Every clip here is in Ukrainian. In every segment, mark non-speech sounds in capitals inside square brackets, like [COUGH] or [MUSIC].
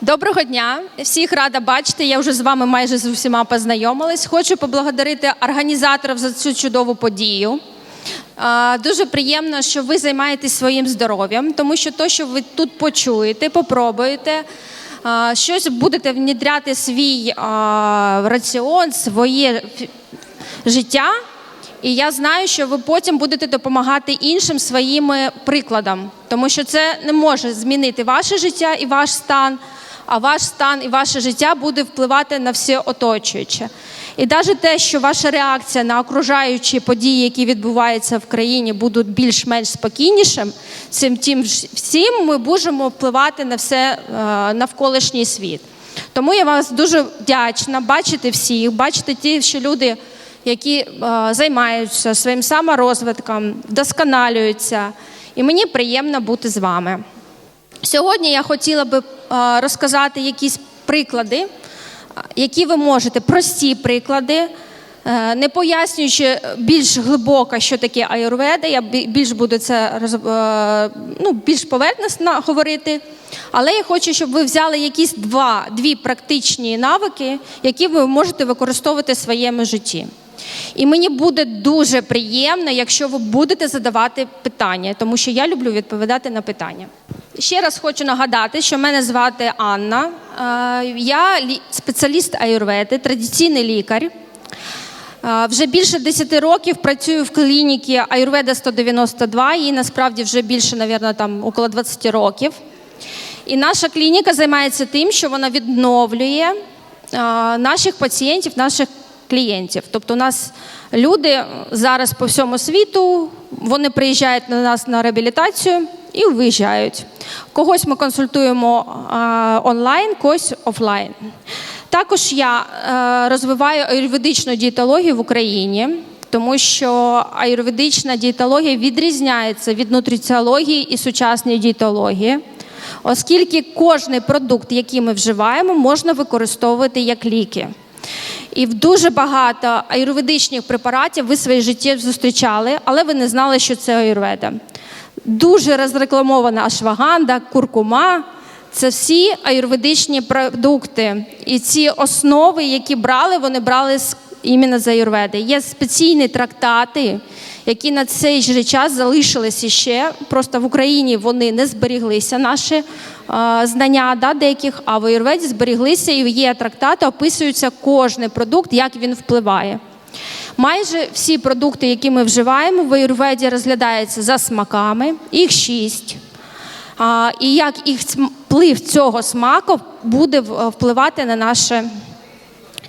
Доброго дня! Всіх рада бачити. Я вже з вами майже з усіма познайомилась. Хочу поблагодарити організаторів за цю чудову подію. Дуже приємно, що ви займаєтесь своїм здоров'ям, тому що то, що ви тут почуєте, попробуєте, щось будете внідряти свій а, раціон, своє життя. І я знаю, що ви потім будете допомагати іншим своїм прикладом, тому що це не може змінити ваше життя і ваш стан, а ваш стан і ваше життя буде впливати на все оточуюче. І навіть те, що ваша реакція на окружаючі події, які відбуваються в країні, будуть більш-менш спокійнішим, цим тим всім ми будемо впливати на все е, навколишній світ. Тому я вас дуже вдячна бачити всіх, бачити ті, що люди які е, займаються своїм саморозвитком, вдосконалюються. І мені приємно бути з вами. Сьогодні я хотіла би розказати якісь приклади, які ви можете, прості приклади, е, не пояснюючи більш глибоко, що таке аюрведа, я більш буду це е, ну, більш поверхностно говорити. Але я хочу, щоб ви взяли якісь два, дві практичні навики, які ви можете використовувати в своєму житті. І мені буде дуже приємно, якщо ви будете задавати питання, тому що я люблю відповідати на питання. Ще раз хочу нагадати, що мене звати Анна. Е, Я спеціаліст аюрведи, традиційний лікар. Е, Вже більше 10 років працюю в клініці Аюрведа 192, їй насправді вже більше, мабуть, там около 20 років. І наша клініка займається тим, що вона відновлює е, наших пацієнтів, наших клієнтів. Тобто, у нас люди зараз по всьому світу, вони приїжджають на нас на реабілітацію і виїжджають. Когось ми консультуємо онлайн, когось офлайн. Також я е, розвиваю аюрведичну дієтологію в Україні, тому що аюрведична дієтологія відрізняється від нутриціології і сучасної дієтології, оскільки кожний продукт, який ми вживаємо, можна використовувати як ліки. І в дуже багато аюрведичних препаратів ви в своїй зустрічали, але ви не знали, що це аюрведа. Дуже розрекламована ашваганда, куркума. Це всі аюрведичні продукти. І ці основи, які брали, вони брали з іменно з аюрведи. Є спеційні трактати, які на цей же час залишилися ще. Просто в Україні вони не зберіглися, наші знання да, деяких, а в аюрведі зберіглися і є трактати, описується кожний продукт, як він впливає. Майже всі продукти, які ми вживаємо в аюрведі, розглядаються за смаками, їх шість. А, і як їх вплив цього смаку буде впливати на наше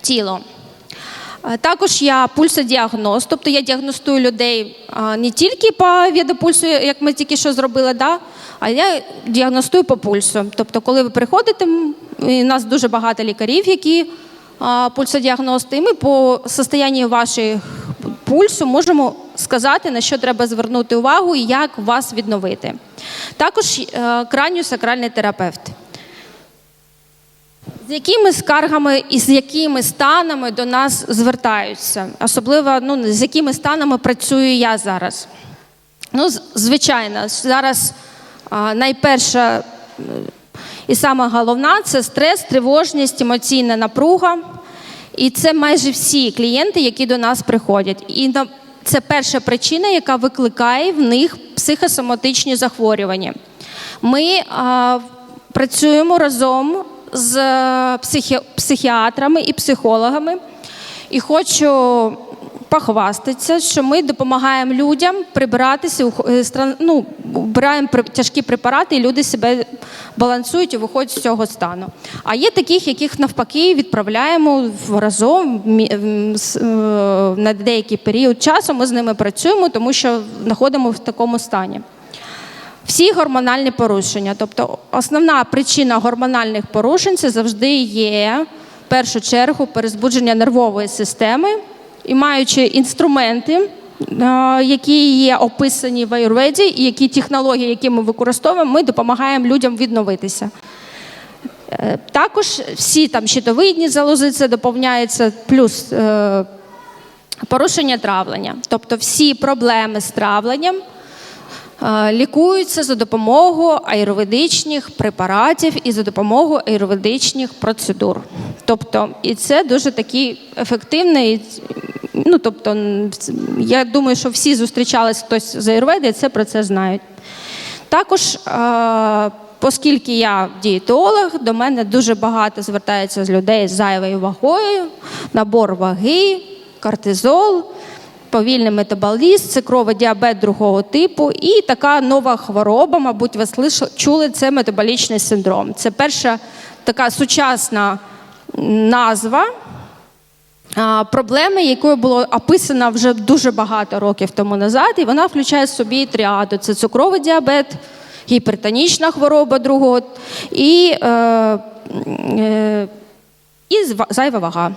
тіло. Також я пульсодіагноз, тобто я діагностую людей не тільки по відопульсу, як ми тільки що зробили, да, а я діагностую по пульсу. Тобто, коли ви приходите, у нас дуже багато лікарів, які пульсодіагности, і ми по состоянню вашого пульсу можемо сказати, на що треба звернути увагу і як вас відновити. Також е, краніосакральний терапевт. З якими скаргами і з якими станами до нас звертаються? Особливо ну, з якими станами працюю я зараз? Ну, звичайно, зараз найперша е, і саме головна це стрес, тривожність, емоційна напруга. І це майже всі клієнти, які до нас приходять. І це перша причина, яка викликає в них психосоматичні захворювання. Ми а, працюємо разом з е, психі... психіатрами і психологами. І хочу похвастатися, що ми допомагаємо людям прибиратися, е, ну, вбираємо тяжкі препарати, і люди себе балансують і виходять з цього стану. А є таких, яких навпаки відправляємо в- разом е, на деякий період часу. Ми з ними працюємо, тому що знаходимо в такому стані. Всі гормональні порушення. Тобто основна причина гормональних порушень це завжди є в першу чергу перезбудження нервової системи і маючи інструменти, е, які є описані в аюрведі, і які технології, які ми використовуємо, ми допомагаємо людям відновитися. Е, Також всі там щитовидні залози це доповняється, плюс е, порушення травлення. Тобто всі проблеми з травленням лікуються за допомогою аюрведичних препаратів і за допомогою аюрведичних процедур. Тобто, і це дуже такий ефективний. Ну, тобто, я думаю, що всі зустрічались хтось з аюрведи, це про це знають. Також, е, оскільки я дієтолог, до мене дуже багато звертається з людей з зайвою вагою, набор ваги, кортизол, повільний метаболізм, цукровий діабет другого типу і така нова хвороба, мабуть, ви чули, це метаболічний синдром. Це перша така сучасна назва проблеми, якою було описано вже дуже багато років тому назад, і вона включає в собі тріаду: це цукровий діабет, гіпертонічна хвороба другого і, е, е, і зайва вага.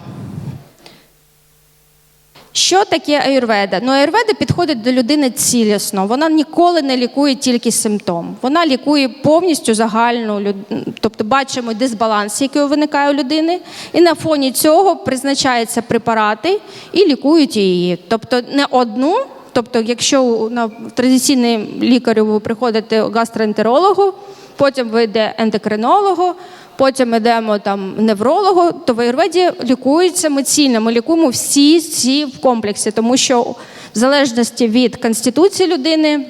Що таке аюрведа? Ну, аюрведа підходить до людини цілісно. Вона ніколи не лікує тільки симптом. Вона лікує повністю загальну тобто бачимо дисбаланс, який виникає у людини, і на фоні цього призначаються препарати і лікують її. Тобто не одну. Тобто, якщо на традиційний лікарю ви приходите гастроентерологу, потім ви йде ендокринологу, потім йдемо там неврологу, то в аюрведі лікується ми цільно. Ми лікуємо всі всі в комплексі, тому що в залежності від конституції людини.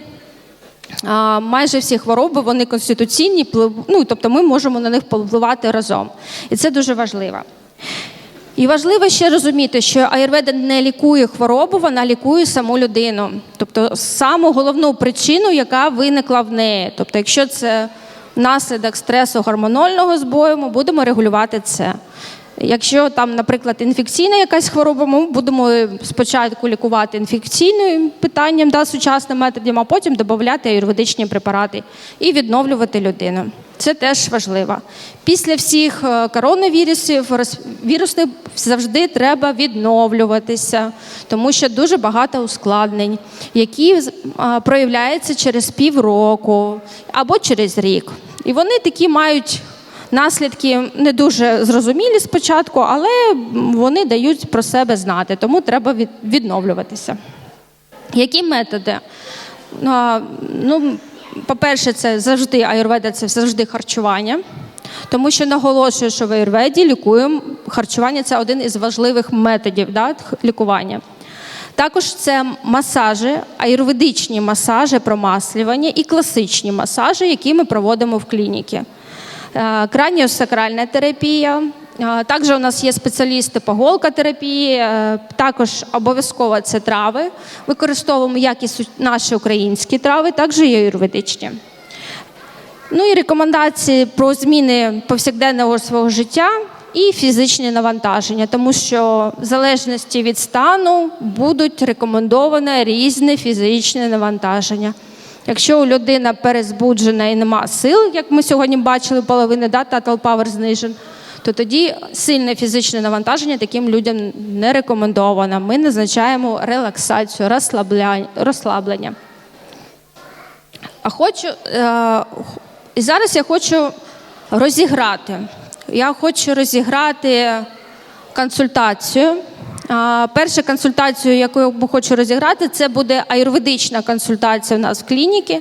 Майже всі хвороби вони конституційні, ну, тобто ми можемо на них повпливати разом. І це дуже важливо. І важливо ще розуміти, що аюрведа не лікує хворобу, вона лікує саму людину. Тобто саму головну причину, яка виникла в неї. Тобто, якщо це наслідок стресу гормонального збою, ми будемо регулювати це. Якщо там, наприклад, інфекційна якась хвороба, ми будемо спочатку лікувати інфекційним питанням, да, сучасним методом, а потім додати аюрведичні препарати і відновлювати людину. Це теж важливо. Після всіх е, коронавірусів, вірусних завжди треба відновлюватися, тому що дуже багато ускладнень, які проявляються через півроку або через рік. І вони такі мають наслідки не дуже зрозумілі спочатку, але вони дають про себе знати, тому треба відновлюватися. Які методи? Ну, по-перше, це завжди аюрведа, це завжди харчування. Тому що наголошую, що в аюрведі лікуємо харчування це один із важливих методів да, лікування. Також це масажі, аюрведичні масажі, промаслювання і класичні масажі, які ми проводимо в клініці. Е, Краніосакральна терапія. Е, Також у нас є спеціалісти по голкотерапії, е, також обов'язково це трави. Використовуємо як і наші українські трави, також і аюрведичні. Ну і рекомендації про зміни повсякденного свого життя і фізичні навантаження, тому що в залежності від стану будуть рекомендовані різні фізичні навантаження. Якщо у людина перезбуджена і нема сил, як ми сьогодні бачили, половини да, Total Power знижен, то тоді сильне фізичне навантаження таким людям не рекомендовано. Ми назначаємо релаксацію, розслаблення. А хочу е, і зараз я хочу розіграти. Я хочу розіграти консультацію. Перша консультацію, яку я хочу розіграти, це буде аюрведична консультація у нас в клініці.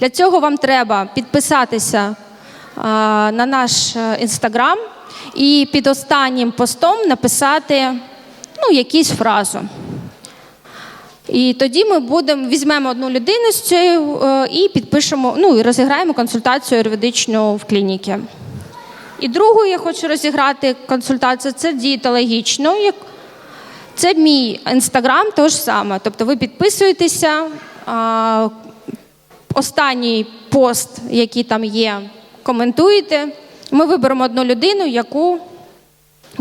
Для цього вам треба підписатися на наш е, інстаграм і під останнім постом написати ну, якусь фразу. І тоді ми будемо візьмемо одну людину з цією е, і підпишемо, ну і розіграємо консультацію юридичну в клініці. І другу я хочу розіграти консультацію це дієтологічну. Це мій інстаграм, то ж саме. Тобто ви підписуєтеся. Останній пост, який там є, коментуєте. Ми виберемо одну людину, яку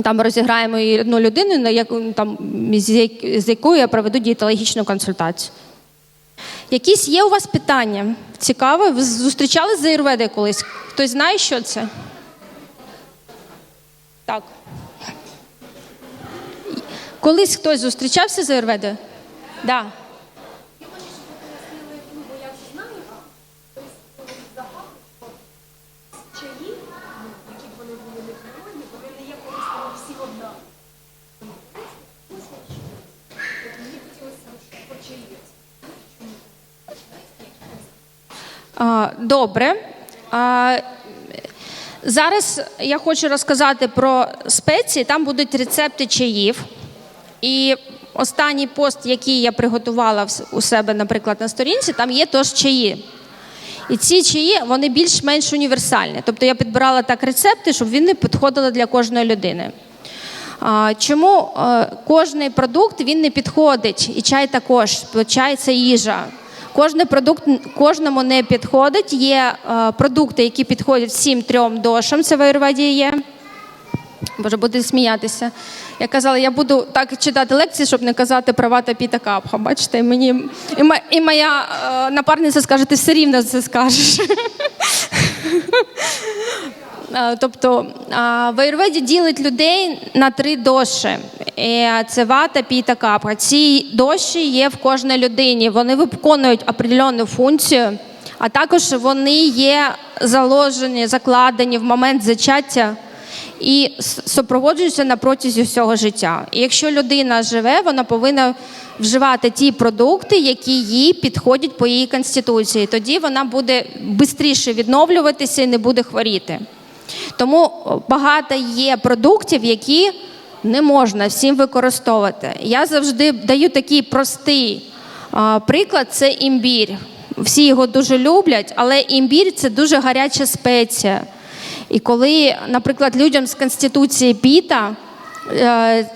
там розіграємо її одну людину, на яку там з якою я проведу дієтологічну консультацію. Якісь є у вас питання? Цікаве? Ви зустрічались з аюрведою колись? Хтось знає, що це? Так. Колись хтось зустрічався з аюрведою? Так. Ну, щоб по Добре. Зараз я хочу розказати про спеції. Там будуть рецепти чаїв. І останній пост, який я приготувала у себе, наприклад, на сторінці, там є теж чаї. І ці чаї вони більш-менш універсальні. Тобто я підбирала так рецепти, щоб вони підходили для кожної людини. Чому е, кожний продукт він не підходить, і чай також, бо чай це їжа. Кожний продукт кожному не підходить. Є е, продукти, які підходять всім трьом дошам. Це в Аюрведі є. Боже, буде сміятися. Я казала, я буду так читати лекції, щоб не казати права та піта капха. Бачите, мені і, ма- і моя е, напарниця скаже, ти все рівно це скажеш. [LAUGHS] Е, Тобто в Аюрведі ділить людей на три доші. Е, Це вата, піта, капха. Ці доші є в кожній людині. Вони виконують определенну функцію, а також вони є заложені, закладені в момент зачаття і супроводжуються на протязі всього життя. І якщо людина живе, вона повинна вживати ті продукти, які їй підходять по її конституції. Тоді вона буде швидше відновлюватися і не буде хворіти. Тому багато є продуктів, які не можна всім використовувати. Я завжди даю такий простий приклад: це імбір. Всі його дуже люблять, але імбір це дуже гаряча спеція. І коли, наприклад, людям з конституції піта е,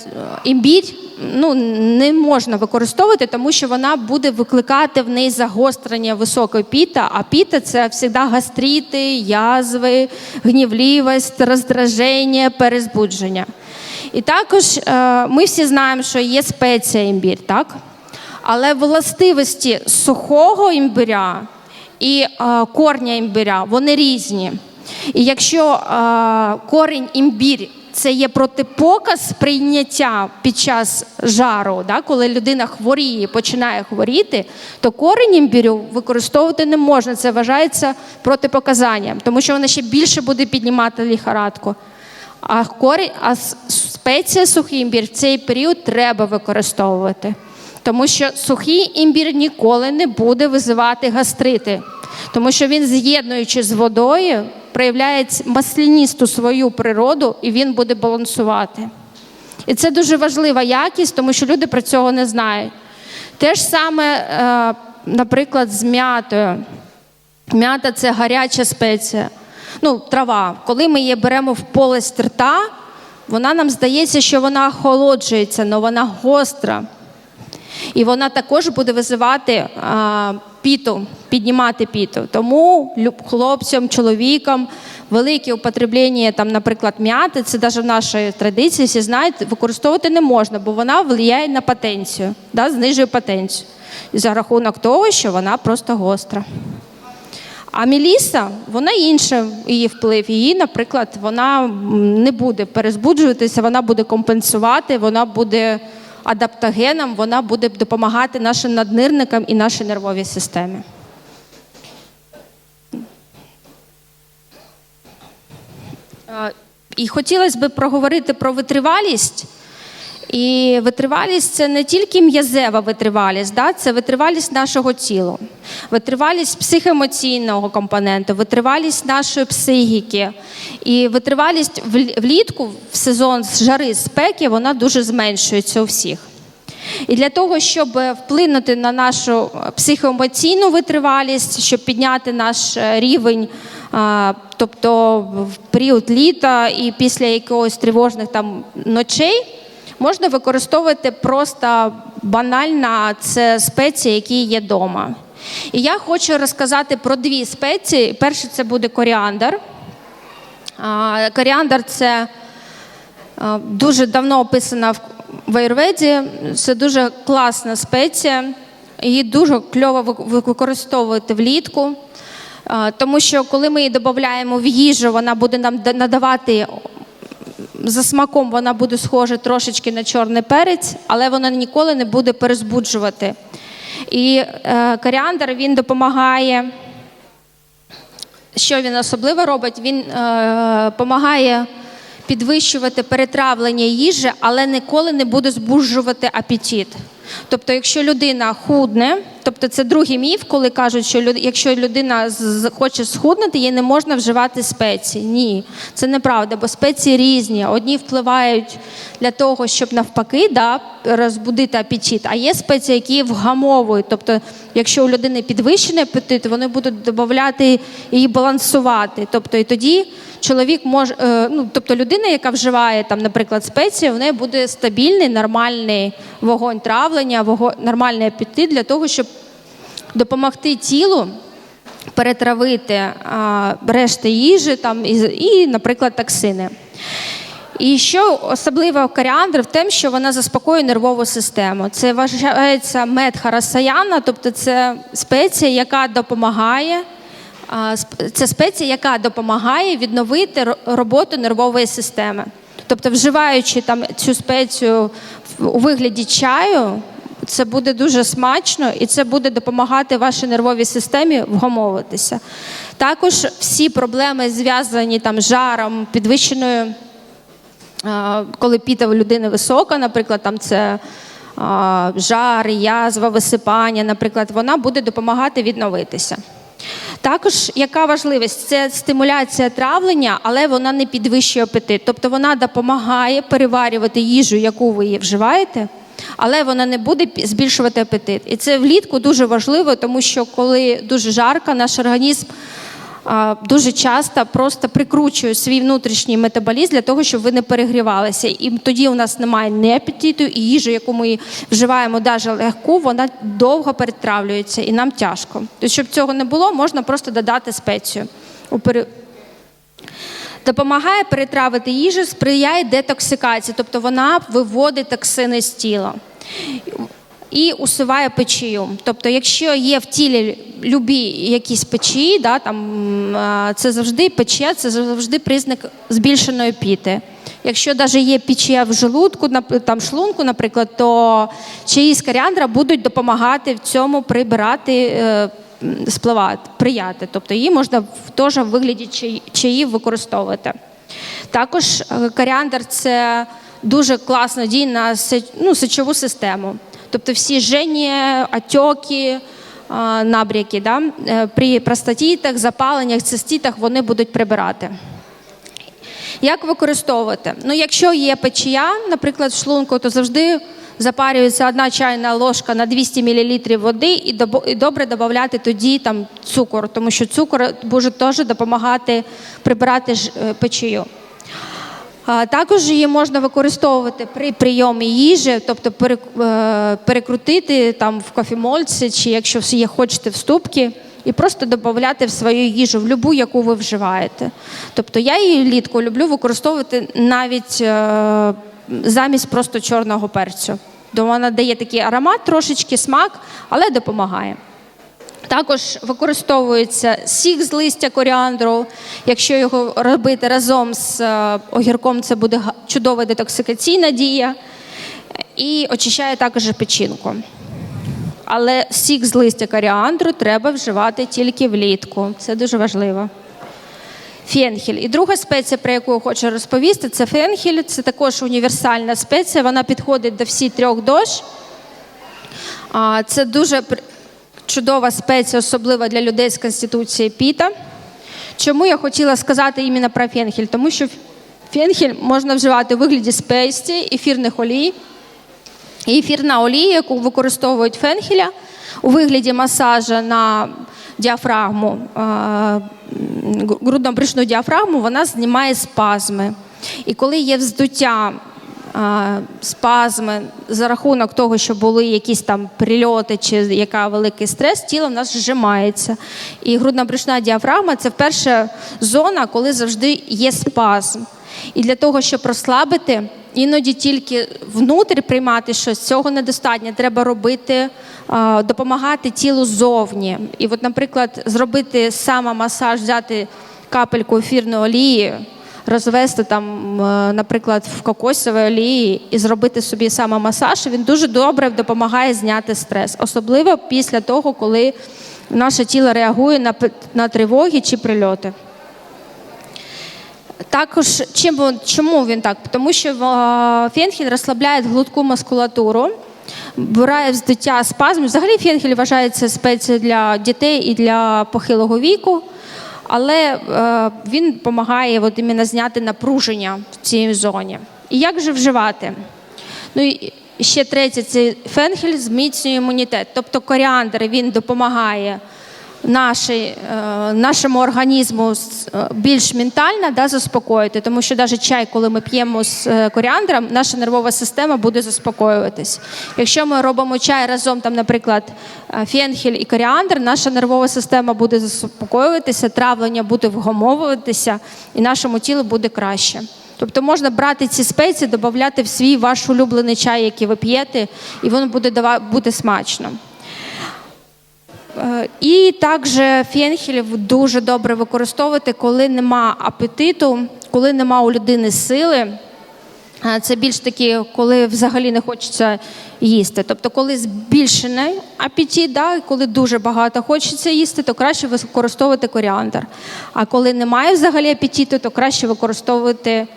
імбір ну, не можна використовувати, тому що вона буде викликати в неї загострення високої піта, а піта це завжди гастрити, язви, гнівливість, роздраження, перезбудження. І також е, ми всі знаємо, що є спеція імбір, так? Але властивості сухого імбиря і е, корня імбиря вони різні. І якщо е, корінь імбір це є протипоказ прийняття під час жару, да, коли людина хворіє, починає хворіти, то корінь імбірю використовувати не можна. Це вважається протипоказанням, тому що вона ще більше буде піднімати ліхорадку. А корінь, а спеція сухий імбір в цей період треба використовувати. Тому що сухий імбір ніколи не буде визивати гастрити, тому що він, з'єднуючи з водою, проявляє масляністу свою природу і він буде балансувати. І це дуже важлива якість, тому що люди про цього не знають. Те ж саме, е, наприклад, з м'ятою. М'ята це гаряча спеція. Ну, трава. Коли ми її беремо в полость рта, вона нам здається, що вона охолоджується, але вона гостра. І вона також буде визивати а, піту, піднімати піту. Тому хлопцям, чоловікам велике употреблення, там, наприклад, м'яти, це навіть в нашій традиції, всі знають, використовувати не можна, бо вона впливає на потенцію, да, знижує потенцію. За рахунок того, що вона просто гостра. А Меліса, вона інша її вплив. Її, наприклад, вона не буде перезбуджуватися, вона буде компенсувати, вона буде адаптогеном, вона буде допомагати нашим наднирникам і нашій нервовій системі. І хотілося б проговорити про витривалість. І витривалість це не тільки м'язева витривалість, да? це витривалість нашого тіла, витривалість психоемоційного компоненту, витривалість нашої психіки. І витривалість вл- влітку в сезон жари спеки вона дуже зменшується у всіх. І для того, щоб вплинути на нашу е, психоемоційну витривалість, щоб підняти наш е, рівень, тобто в період літа і після якогось тривожних там ночей, можна використовувати просто банально це спеції, які є вдома. І я хочу розказати про дві спеції. Перше це буде коріандр. Коріандр це дуже давно описана в- в Це дуже класна спеція. Її дуже кльово використовувати влітку. Тому що коли ми її додаємо в їжу, вона буде нам надавати за смаком, вона буде схожа трошечки на чорний перець, але вона ніколи не буде перезбуджувати. І е, коріандр він допомагає що він особливо робить? Він е, допомагає підвищувати перетравлення їжі, але ніколи не буде збуджувати апетит. Тобто, якщо людина худне, тобто це другий міф, коли кажуть, що люд- якщо людина хоче схуднути, їй не можна вживати спеції. Ні, це неправда, бо спеції різні. Одні впливають для того, щоб навпаки да, розбудити апетит, а є спеції, які вгамовують. Тобто, якщо у людини підвищений апетит, вони будуть додати її балансувати. Тобто, і тоді чоловік може, ну тобто людина, яка вживає там, наприклад, спеції, в неї буде стабільний, нормальний вогонь травлення, вого- нормальний апетит для того, щоб допомогти тілу перетравити решти їжі там, і, і, наприклад, токсини. І що особливо коріандр в тим, що вона заспокоює нервову систему. Це вважається мед харасаяна, тобто це спеція, яка допомагає. Це спеція, яка допомагає відновити роботу нервової системи. Тобто, вживаючи там цю спецію у вигляді чаю, це буде дуже смачно і це буде допомагати вашій нервовій системі вгомовуватися. Також всі проблеми зв'язані там з жаром, підвищеною коли піта у людини висока, наприклад, там це жар, язва, висипання, наприклад, вона буде допомагати відновитися. Також яка важливість? Це стимуляція травлення, але вона не підвищує апетит. Тобто вона допомагає переварювати їжу, яку ви вживаєте, але вона не буде збільшувати апетит. І це влітку дуже важливо, тому що коли дуже жарко, наш організм дуже часто просто прикручує свій внутрішній метаболізм для того, щоб ви не перегрівалися. І тоді у нас немає ні апетиту, і їжа, яку ми вживаємо, навіть легку, вона довго перетравлюється і нам тяжко. Тобто, щоб цього не було, можна просто додати спецію. Допомагає перетравити їжу, сприяє детоксикації, тобто вона виводить токсини з тіла і усуває печію. Тобто, якщо є в тілі любі якісь печії, да, там, це завжди печія, це завжди признак збільшеної піти. Якщо навіть є печія в желудку, там шлунку, наприклад, то чаї з коріандра будуть допомагати в цьому прибирати, е, спливати, прияти. Тобто її можна в- теж в вигляді чаї- чаїв використовувати. Також е, коріандр це дуже класно діє на ну, сечову систему. Тобто всі жені, е, набряки да? е, при простатітах, запаленнях, цистітах вони будуть прибирати. Як використовувати? Ну, якщо є печія, наприклад, в шлунку, то завжди запарюється одна чайна ложка на 200 мл води і, добре додати тоді там цукор, тому що цукор може теж допомагати прибирати е, печію. Також її можна використовувати при прийомі їжі, тобто е, перекрутити там в кофемольці, чи якщо є, хочете в ступки, і просто додати в свою їжу, в любу, яку ви вживаєте. Тобто я її влітку люблю використовувати навіть е, замість просто чорного перцю. Бо вона дає такий аромат, трошечки смак, але допомагає. Також використовується сік з листя коріандру. Якщо його робити разом з е, огірком, це буде чудова детоксикаційна дія. І очищає також печінку. Але сік з листя коріандру треба вживати тільки влітку. Це дуже важливо. Фенхель. І друга спеція, про яку я хочу розповісти, це фенхель. Це також універсальна спеція. Вона підходить до всіх трьох дощ. Це дуже чудова спеція, особливо для людей з конституцією піта. Чому я хотіла сказати іменно про фенхель? Тому що фенхель можна вживати у вигляді спеції, ефірних олій. І ефірна олія, яку використовують фенхеля у вигляді масажа на діафрагму, е, грудно-брюшну діафрагму, вона знімає спазми. І коли є вздуття спазми за рахунок того, що були якісь там прильоти чи яка великий стрес, тіло в нас зжимається. І грудно-брюшна діафрагма це перша зона, коли завжди є спазм. І для того, щоб розслабити, іноді тільки внутрі приймати щось, цього недостатньо. Треба робити, допомагати тілу ззовні. І, от, наприклад, зробити самомасаж, взяти капельку ефірної олії, розвести там, е, наприклад, в кокосовій олії і зробити собі самомасаж. Він дуже добре допомагає зняти стрес, особливо після того, коли наше тіло реагує на, на тривоги чи прильоти. Також чим, чому він так? Тому що е, фенхель розслабляє глутку мускулатуру, вбирає вздуття спазм. Взагалі фенхель вважається спецією для дітей і для похилого віку, але е, він допомагає от іменно зняти напруження в цій зоні. І як же вживати? Ну і ще третє, це фенхель зміцнює імунітет. Тобто коріандр він допомагає нашій, е, нашому організму е, більш ментально да, заспокоїти, тому що навіть чай, коли ми п'ємо з е, коріандром, наша нервова система буде заспокоюватись. Якщо ми робимо чай разом, там, наприклад, фенхель і коріандр, наша нервова система буде заспокоюватися, травлення буде вгамовуватися, і нашому тілу буде краще. Тобто можна брати ці спеції, додати в свій ваш улюблений чай, який ви п'єте, і воно буде буде смачно. Е, І також фенхель дуже добре використовувати, коли нема апетиту, коли нема у людини сили. Е, Це більш такі, коли взагалі не хочеться їсти. Тобто, коли збільшений апетит, да, коли дуже багато хочеться їсти, то краще використовувати коріандр. А коли немає взагалі апетиту, то краще використовувати, е,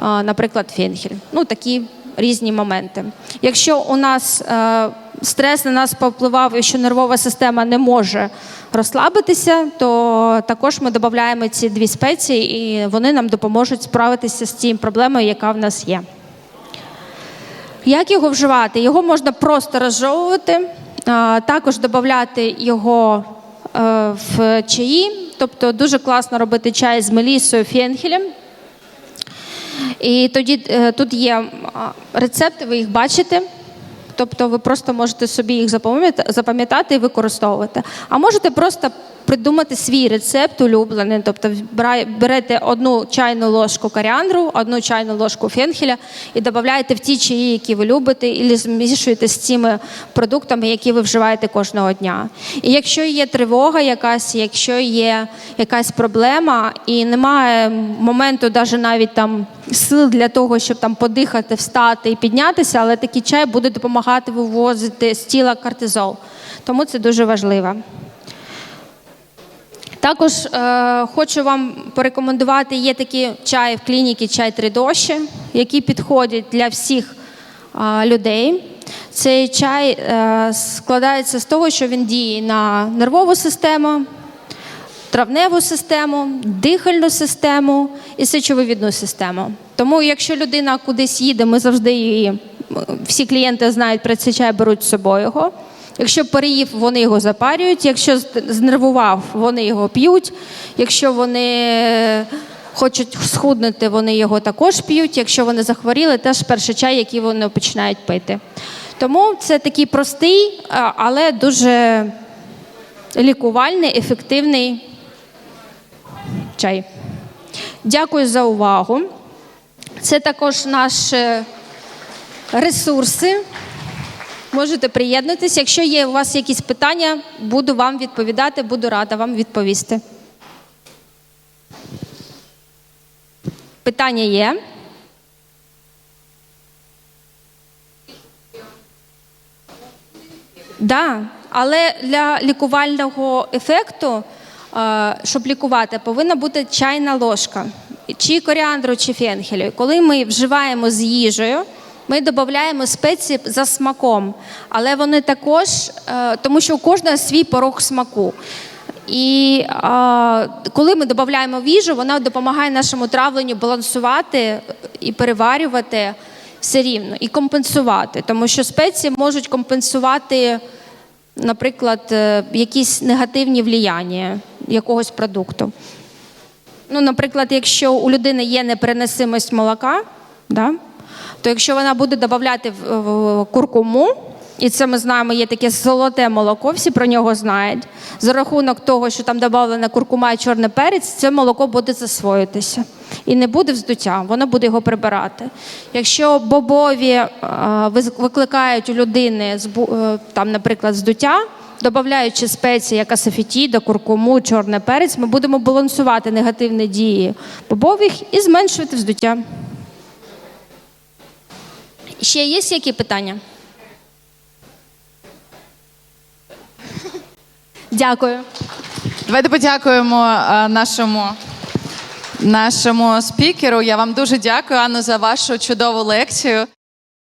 наприклад, фенхель. Ну, такі різні моменти. Якщо у нас стрес на нас повпливав і що нервова система не може розслабитися, то також ми додаємо ці дві спеції, і вони нам допоможуть справитися з цією проблемою, яка в нас є. Як його вживати? Його можна просто розжовувати, також додати його е, в чаї. Тобто дуже класно робити чай з мелісою, фенхелем. І тоді е, тут є рецепти, ви їх бачите. Тобто ви просто можете собі їх запам'ята- запам'ятати і використовувати. А можете просто придумати свій рецепт улюблений. Тобто берете одну чайну ложку коріандру, одну чайну ложку фенхеля і додаєте в ті чаї, які ви любите, і змішуєте з цими продуктами, які ви вживаєте кожного дня. І якщо є тривога якась, якщо є якась проблема і немає моменту, навіть навіть там сил для того, щоб там подихати, встати і піднятися, але такий чай буде допомагати вивозити з тіла кортизол. Тому це дуже важливо. Також е, хочу вам порекомендувати, є такі чаї в клініці, чай три дощі, які підходять для всіх е, людей. Цей чай е, складається з того, що він діє на нервову систему, травневу систему, дихальну систему і сечовивідну систему. Тому, якщо людина кудись їде, ми завжди її, всі клієнти знають про цей чай, беруть з собою його. Якщо переїв, вони його запарюють. Якщо знервував, вони його п'ють. Якщо вони е, хочуть схуднути, вони його також п'ють. Якщо вони захворіли, теж перший чай, який вони починають пити. Тому це такий простий, але дуже лікувальний, ефективний чай. Дякую за увагу. Це також наші ресурси. Можете приєднатися. Якщо є у вас якісь питання, буду вам відповідати, буду рада вам відповісти. Питання є? Да, але для лікувального ефекту, е, щоб лікувати, повинна бути чайна ложка, чи коріандру, чи фенхелю. Коли ми вживаємо з їжею, ми додаємо спеції за смаком, але вони також, е, тому що у кожного свій порог смаку. І а, коли ми додаємо в їжу, вона допомагає нашому травленню балансувати і переварювати все рівно і компенсувати, тому що спеції можуть компенсувати, наприклад, е, якісь негативні влияння якогось продукту. Ну, наприклад, якщо у людини є непереносимость молока, да, то якщо вона буде в куркуму, і це ми знаємо, є таке золоте молоко, всі про нього знають. За рахунок того, що там додана куркума і чорний перець, це молоко буде засвоїтися. І не буде вздуття, воно буде його прибирати. Якщо бобові е, викликають у людини е, там, наприклад, здуття, додаючи спеції, як асафетіда, куркуму, чорний перець, ми будемо балансувати негативні дії бобових і зменшувати вздуття. Ще є які питання? Дякую. Давайте подякуємо е, нашому нашому спікеру. Я вам дуже дякую, Анна, за вашу чудову лекцію.